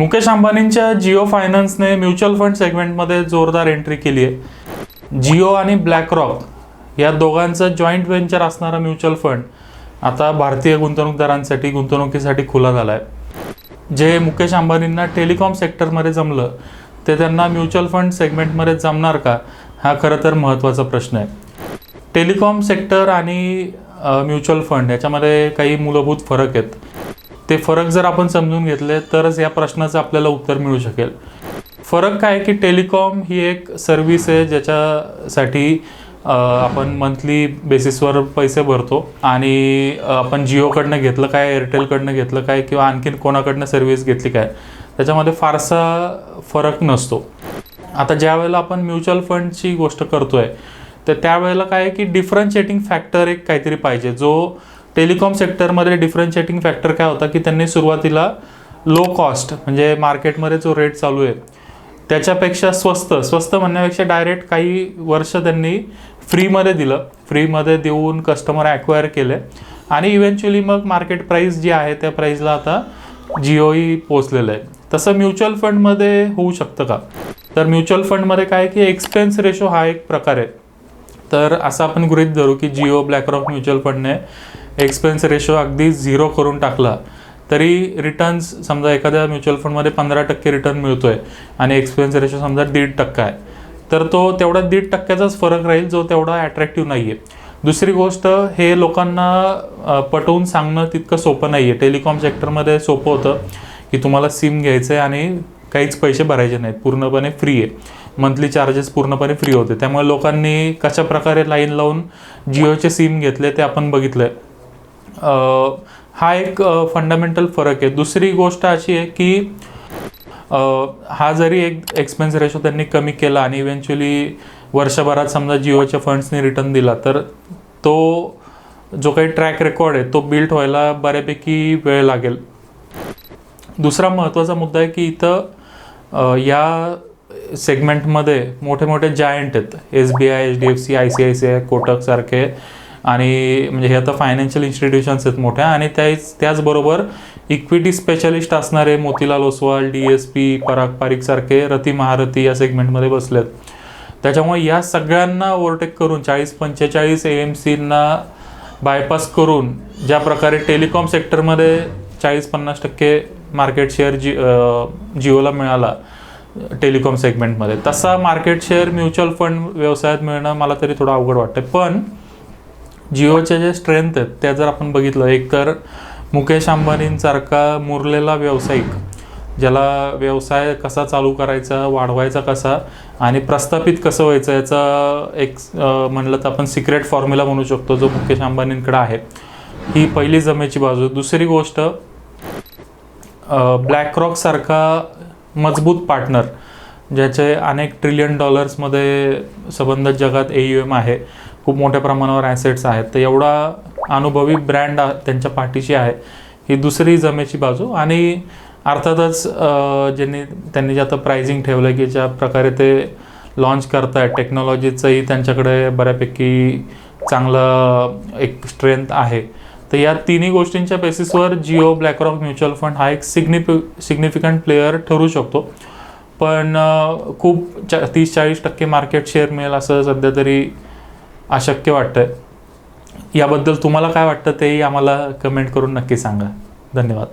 मुकेश अंबानींच्या जिओ फायनान्सने mutual fund सेगमेंटमध्ये जोरदार एंट्री केली आहे. जिओ आणि ब्लॅकरॉक या दोघांचं जॉईंट व्हेंचर असणारा म्युच्युअल फंड आता भारतीय गुंतवणूकदारांसाठी गुंतवणुकीसाठी खुला झाला आहे जे मुकेश अंबानींना टेलिकॉम सेक्टरमध्ये जमलं ते त्यांना म्युच्युअल फंड सेगमेंटमध्ये जमणार का हा खरं तर महत्त्वाचा प्रश्न आहे. टेलिकॉम सेक्टर आणि म्युच्युअल फंड याच्यामध्ये काही मूलभूत फरक आहेत. ते फरक जर आपण समजून घेतले तरच या प्रश्नाचं आपल्याला उत्तर मिळू शकेल. फरक काय आहे की टेलिकॉम ही एक सर्व्हिस आहे ज्याच्यासाठी आपण मंथली बेसिसवर पैसे भरतो आणि आपण जिओकडनं घेतलं काय एअरटेलकडनं घेतलं काय किंवा आणखीन कोणाकडनं सर्व्हिस घेतली काय त्याच्यामध्ये फारसा फरक नसतो. आता ज्या वेळेला आपण म्युच्युअल फंडची गोष्ट करतोय तर त्यावेळेला काय आहे की डिफरन्शिएटिंग फॅक्टर एक काहीतरी पाहिजे जो टेलिकॉम सेक्टरमध्ये डिफरन्शिएटिंग फॅक्टर काय होता की त्यांनी सुरुवातीला लो कॉस्ट म्हणजे मार्केटमध्ये जो रेट चालू आहे त्याच्यापेक्षा स्वस्त स्वस्त म्हणण्यापेक्षा डायरेक्ट काही वर्ष त्यांनी फ्रीमध्ये दिलं. फ्रीमध्ये देऊन कस्टमर ॲक्वायर केले. आणि इव्हेंच्युअली मग मार्केट प्राईस जी आहे त्या प्राईजला आता जिओई पोचलेलं आहे. तसं म्युच्युअल फंडमध्ये होऊ शकतं का? तर म्युच्युअल फंडमध्ये काय आहे की एक्सपेन्स रेशो हा एक प्रकार आहे. तर असं आपण गृहीत धरू की जिओ ब्लॅकरॉक म्युच्युअल फंडने एक्सपेन्स रेशो अगदी झिरो करून टाकला तरी रिटर्न्स समजा एखाद्या म्युच्युअल फंडमध्ये पंधरा टक्के रिटर्न मिळतो आहे आणि एक्सपेन्स रेशो समजा दीड टक्का आहे तर तो तेवढा दीड टक्क्याचाच फरक राहील जो तेवढा अट्रॅक्टिव्ह नाही आहे दुसरी गोष्ट हे लोकांना पटवून सांगणं तितकं सोपं नाही आहे टेलिकॉम सेक्टरमध्ये सोपं होतं की तुम्हाला सिम घ्यायचं आहे आणि काहीच पैसे भरायचे नाहीत पूर्णपणे फ्री आहे. मंथली चार्जेस पूर्णपणे फ्री होते. त्यामुळे लोकांनी कशा प्रकारे लाईन लावून जिओचे सिम घेतले ते आपण बघितलं आहे हा एक फंडामेंटल फरक आहे. दुसरी गोष्ट अशी आहे की हा जरी एक एक्सपेन्स रेशो त्यांनी कमी केला आणि इव्हेंच्युअली वर्षभरात समजा जिओच्या फंड्सनी रिटर्न दिला तर तो जो काही ट्रॅक रेकॉर्ड आहे तो बिल्ड व्हायला बऱ्यापैकी वेळ लागेल. दुसरा महत्त्वाचा मुद्दा आहे की इथं या सेगमेंटमध्ये मोठे मोठे जायंट आहेत. S B I H D F C I C I C I Kotak सारखे. आणि म्हणजे हे आता फायनान्शियल इन्स्टिट्यूशन्स आहेत मोठ्या आणि त्याच त्याचबरोबर इक्विटी स्पेशलिस्ट असणारे Motilal Oswal D S P Parag पारिकसारखे रती महारथी या सेगमेंटमध्ये बसलेत. त्याच्यामुळे या सगळ्यांना ओव्हरटेक करून चाळीस पंचेचाळीस ए एम सीना बायपास करून ज्या प्रकारे टेलिकॉम सेक्टरमध्ये चाळीस पन्नास टक्के मार्केट शेअर जी जिओला मिळाला टेलिकॉम सेगमेंटमध्ये तसा मार्केट शेअर म्युच्युअल फंड व्यवसायात मिळणं मला तरी थोडं अवघड वाटतं पण जिओचे जे स्ट्रेंथ आहेत त्या जर आपण बघितलं एक तर मुकेश अंबानींसारखा मुरलेला व्यावसायिक ज्याला व्यवसाय कसा चालू करायचा वाढवायचा कसा आणि प्रस्थापित कसं व्हायचं याचा एक म्हणलं तर आपण सिक्रेट फॉर्म्युला म्हणू शकतो जो मुकेश अंबानींकडे आहे. ही पहिली जमेची बाजू. दुसरी गोष्ट ब्लॅक रॉक सारखा मजबूत पार्टनर ज्याचे अनेक ट्रिलियन डॉलर्समध्ये संबंधित जगात ए यू एम आहे. खूप मोठ्या प्रमाणावर ॲसेट्स आहेत. तर एवढा अनुभवी ब्रँड त्यांच्या पाठीशी आहे ही दुसरी जमेची बाजू. आणि अर्थातच ज्यांनी त्यांनी जे आता प्राइसिंग ठेवलं की ज्या प्रकारे ते लॉन्च करतायत टेक्नॉलॉजीचंही त्यांच्याकडे बऱ्यापैकी चांगलं एक स्ट्रेंथ आहे. तर या तिन्ही गोष्टींच्या बेसिसवर जिओ ब्लॅकरॉक म्युच्युअल फंड हा एक सिग्निफि सिग्निफिकंट प्लेयर ठरू शकतो. पण खूप चा तीस चाळीस टक्के मार्केट शेअर मिळेल असं सध्या तरी अशक्य वाटतंय. याबद्दल तुम्हाला काय वाटतं तेही आम्हाला कमेंट करून नक्की सांगा. धन्यवाद.